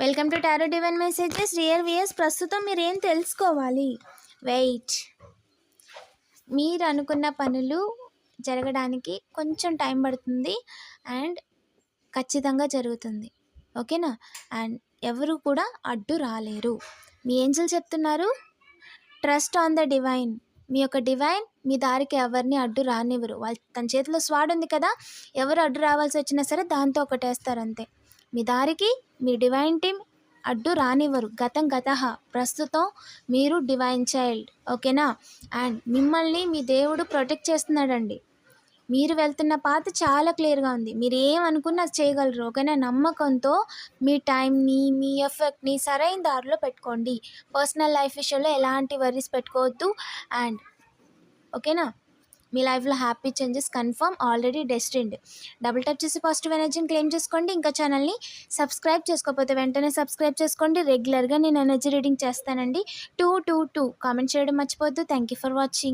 Welcome to tarot divine messages dear viewers ప్రస్తుతం మీరు ఏం తెలుసుకోవాలి? వెయిట్ మీరు అనుకున్న పనులు జరగడానికి కొంచెం టైం పడుతుంది అండ్ ఖచ్చితంగా జరుగుతుంది. ఓకేనా? అండ్ ఎవరు కూడా అడ్డు రాలేరు. మీ ఏంజల్ చెప్తున్నారు? ట్రస్ట్ ఆన్ ద డివైన్ మీ యొక్క డివైన్ మీ దారికి ఎవరిని అడ్డు రానివ్వరు. వాళ్ళు తన చేతిలో స్వాడ్ ఉంది కదా ఎవరు అడ్డు రావాల్సి వచ్చినా సరే దాంతో ఒకటేస్తారు అంతే. మీ దారికి మీ డివైన్ టీం అడ్డు రానివ్వరు. గతం గత. ప్రస్తుతం మీరు డివైన్ చైల్డ్ ఓకేనా? అండ్ మిమ్మల్ని మీ దేవుడు ప్రొటెక్ట్ చేస్తున్నాడండి. మీరు వెళ్తున్న పాత చాలా క్లియర్గా ఉంది. మీరు ఏమనుకున్నా చేయగలరు. ఓకేనా? నమ్మకంతో మీ టైంని మీ ఎఫెక్ట్ని సరైన దారిలో పెట్టుకోండి. పర్సనల్ లైఫ్ విషయంలో ఎలాంటి వరీస్ పెట్టుకోవద్దు. అండ్ ఓకేనా? మీ లైఫ్లో happy changes confirm already destined double touch చేసి పాజిటివ్ ఎనర్జీని క్లెయిమ్ చేసుకోండి. ఇంకా ఛానల్ని సబ్స్క్రైబ్ చేసుకోకపోతే వెంటనే సబ్స్క్రైబ్ చేసుకోండి. రెగ్యులర్గా నేను ఎనర్జీ రీడింగ్ చేస్తానండి. Two two two. కామెంట్ చేయడం మర్చిపోవద్దు. Thank you for watching.